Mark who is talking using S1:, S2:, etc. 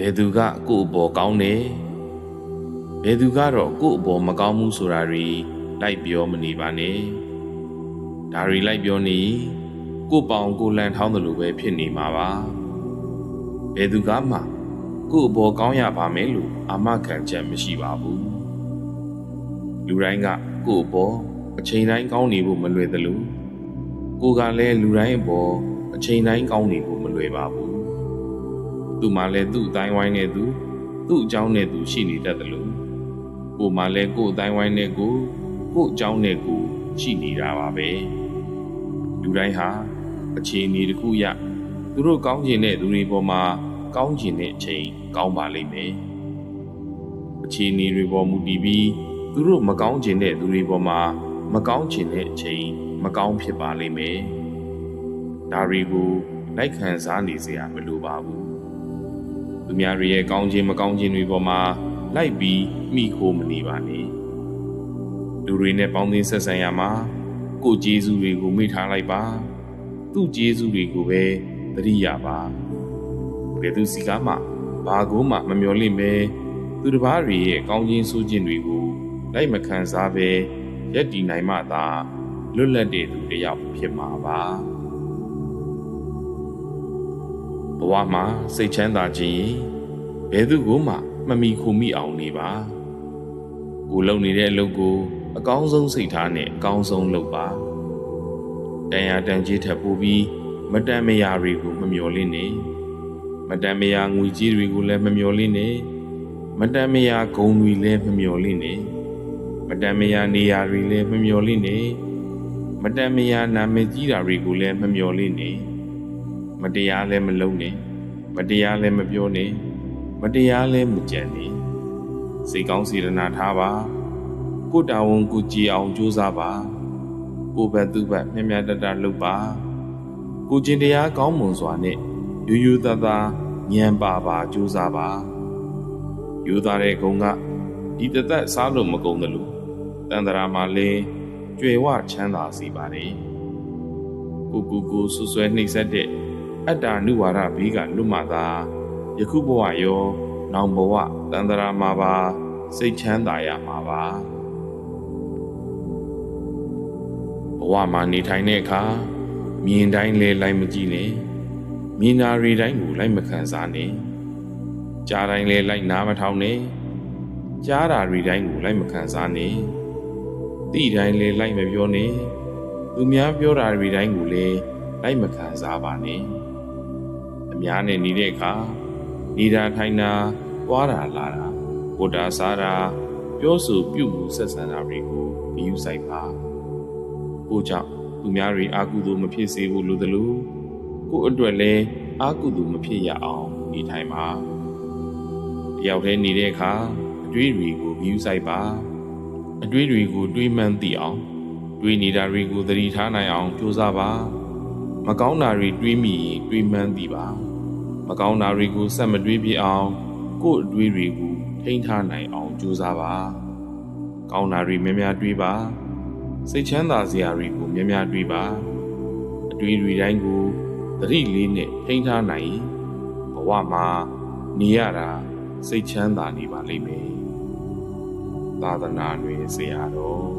S1: ဘယ်သူကကို့အပေါ်ကောင်းတယ်ဘယ်သူကတော့ကို့အပေါ်မကောင်းဘူးဆိုတာတွေလိုက်ပြောမနေပါနဲ့ဒါတွေလိုက်ပြောနေကို့ပေါင်ကိုလန်ထောင်းတယ်လို့ပဲဖြစ်နေမှာပါဘယ်သူကမှကို့အပေါ်ကောင်းရပါမယ်လို့အာမခံချက်မရှိပါဘူးလူတိုင်းကကို့အပေါ်အချိန်တိုင်းကောင်းနေဖို့မလွယ်သလိုကိုကလည်းလူတိုင်းအပေါ်အချိန်တိုင်းကောင်းနေဖို့မလွယ်ပါဘူး သူမှလည်းသူ့အတိုင်းဝိုင်းနေသူသူ့အကြောင်းနဲ့သူရှိနေတတ်တယ်လို့ကိုမှလည်းကို့အတိုင်းဝိုင်းနဲ့ကိုကို့အကြောင်းနဲ့ကိုရှိနေတာပါပဲလူတိုင်းဟာအခြေအနေတစ်ခုရသူတို့ကောင်းကျင်တဲ့သူတွေပေါ်မှာကောင်းကျင်တဲ့အချိန်ကောင်းပါလိမ့်မယ်အခြေအနေတွေပေါ်မူတည်ပြီးသူတို့မကောင်းကျင်တဲ့သူတွေပေါ်မှာမကောင်းကျင်တဲ့အချိန်မကောင်းဖြစ်ပါလိမ့်မယ်ဒါတွေကိုလိုက်ခံစားနေစရာမလိုပါဘူး သူများတွေရဲ့ကောင်းခြင်းမကောင်းခြင်းတွေပေါ်မှာလိုက်ပြီးမိခိုးမနေပါနဲ့လူတွေနဲ့ပေါင်းသင်းဆက်ဆံရမှာကိုယ်ကျေးဇူးတွေကိုမေ့ထားလိုက်ပါ သူ့ကျေးဇူးတွေကိုပဲသတိရပါဘယ်သူစီကားမှဘာကိုမှမမျော်လင့်ပဲသူတစ်ပါးတွေရဲ့ကောင်းခြင်းဆိုးခြင်းတွေကိုလိုက်မခံစားပဲရက်တည်နိုင်မှသာလွတ်လပ်တဲ့သူတစ်ယောက်ဖြစ်မှာပါ ဘဝမှာစိတ်ချမ်းသာခြင်းဘယ်သူကိုမှမမီခုမိအောင်နေပါကိုလုံနေတဲ့အလုပ်ကို အကောင်းဆုံးစိတ်ထားနဲ့အကောင်းဆုံးလုပ်ပါတန်ရာတန်ကြီးထပ်ပိုးပြီးမတန်မရာတွေကိုမမျော်လင့်နဲ့မတန်မရာငွေကြီးတွေကိုလည်းမမျော်လင့်နဲ့မတန်မရာဂုံတွေလည်းမမျော်လင့်နဲ့မတန်မရာနေရာတွေလည်းမမျော်လင့်နဲ့မတန်မရာနာမည်ကြီးတာတွေကိုလည်းမမျော်လင့်နဲ့ မတရားလည်းမလုပ်နဲ့မတရားလည်းမပြောနဲ့မတရားလည်းမကြံနဲ့စိတ်ကောင်းစေတနာထားပါကိုတာဝန်ကိုကြည်အောင်ကြိုးစားပါကိုဘက်သူဘက်မြတ်မြတ်တတလုပ်ပါကိုကျင်တရားကောင်းမွန်စွာနဲ့ယူယူသားသားဉာဏ်ပါပါကြိုးစားပါယူသားတဲ့ကုံကဒီတသက်စားလို့မကုန်တယ်လို့တန်တရာမှာလဲကြွယ်ဝချမ်းသာစီပါတယ်ကိုကိုကိုဆွဆွဲနှိပ်စက်တဲ့ အတ္တနုဝါဒဘေးကလွတ်မှသာယခုဘဝရောနောင်ဘဝတန်တရာမှာပါစိတ်ချမ်းသာရမှာပါဘဝမှာနေထိုင်တဲ့အခါမြင်တိုင်းလဲလိုက်မကြည့်နဲ့မြင်နာရီတိုင်းကိုလိုက်မခံစားနဲ့ကြားတိုင်းလဲလိုက်နားမထောင်နဲ့ကြားတာရီတိုင်းကိုလိုက်မခံစားနဲ့သိတိုင်းလဲလိုက်မပြောနဲ့သူများပြောတာရီတိုင်းကိုလဲလိုက်မခံစားပါနဲ့အ များနဲ့နေတဲ့အခါနေတာထိုင်တာသွားတာလာတာဝတ်တာစားတာပြောဆိုပြုမှုဆက်ဆံတာတွေကိုဂရုစိုက်ပါကိုကြောင့်သူများတွေအာကုသို့မဖြစ်စေဖို့လိုသလိုကိုအတွက်လည်းအာကုသို့မဖြစ်ရအောင်နေထိုင်ပါတယောက်တည်းနေတဲ့အခါအတွေးတွေကိုဂရုစိုက်ပါအတွေးတွေကိုတွေးမှန်းသိအောင်တွေးနေတာတွေကိုသတိထားနိုင်အောင်ကြိုးစားပါမကောင်းတာတွေတွေးမိရင်တွေးမှန်းသိပါ မကောင်းတာတွေကိုဆက်မတွေးပြအောင် ကိုယ့်အတွေးတွေကိုထိန်းထားနိုင်အောင်ကြိုးစားပါကောင်းတာတွေများများတွေးပါစိတ်ချမ်းသာစရာတွေကိုများများတွေးပါအတွေးတွေတိုင်းကိုသတိလေးနဲ့ထိန်းထားနိုင်ဘဝမှာနေရတာစိတ်ချမ်းသာနေပါလိမ့်မယ်သာသနာ့တွင်ဆရာတော်